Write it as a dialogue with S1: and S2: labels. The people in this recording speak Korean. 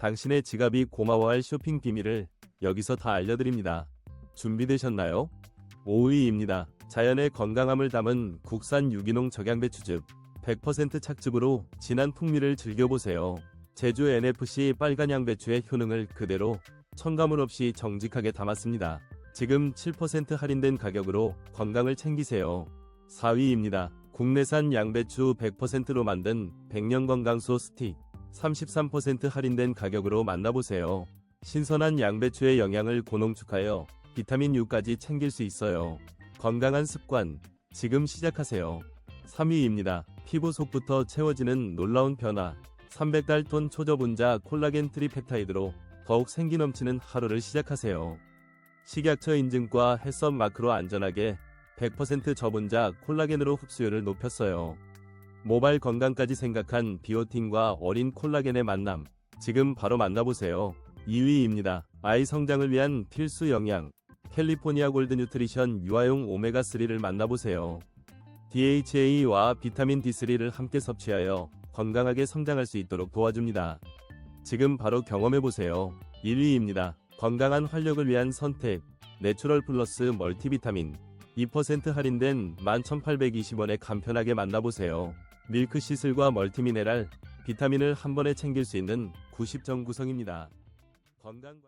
S1: 당신의 지갑이 고마워할 쇼핑 비밀을 여기서 다 알려드립니다. 준비되셨나요? 5위입니다. 자연의 건강함을 담은 국산 유기농 적양배추즙 100% 착즙으로 진한 풍미를 즐겨보세요. 제주 NFC 빨간 양배추의 효능을 그대로 첨가물 없이 정직하게 담았습니다. 지금 7% 할인된 가격으로 건강을 챙기세요. 4위입니다. 국내산 양배추 100%로 만든 백년 건강소 스틱 33% 할인된 가격으로 만나보세요. 신선한 양배추의 영양을 고농축하여 비타민 U까지 챙길 수 있어요. 건강한 습관 지금 시작하세요. 3위입니다. 피부 속부터 채워지는 놀라운 변화 300달톤 초저분자 콜라겐 트리펩타이드로 더욱 생기 넘치는 하루를 시작하세요. 식약처 인증과 햇섭 마크로 안전하게 100% 저분자 콜라겐으로 흡수율을 높였어요. 모발 건강까지 생각한 비오틴과 어린 콜라겐의 만남. 지금 바로 만나보세요. 2위입니다. 아이 성장을 위한 필수 영양. 캘리포니아 골드 뉴트리션 유아용 오메가3를 만나보세요. DHA와 비타민 D3를 함께 섭취하여 건강하게 성장할 수 있도록 도와줍니다. 지금 바로 경험해보세요. 1위입니다. 건강한 활력을 위한 선택. 내추럴 플러스 멀티비타민. 2% 할인된 11,820원에 간편하게 만나보세요. 밀크 시슬과 멀티미네랄, 비타민을 한 번에 챙길 수 있는 90점 구성입니다. 건강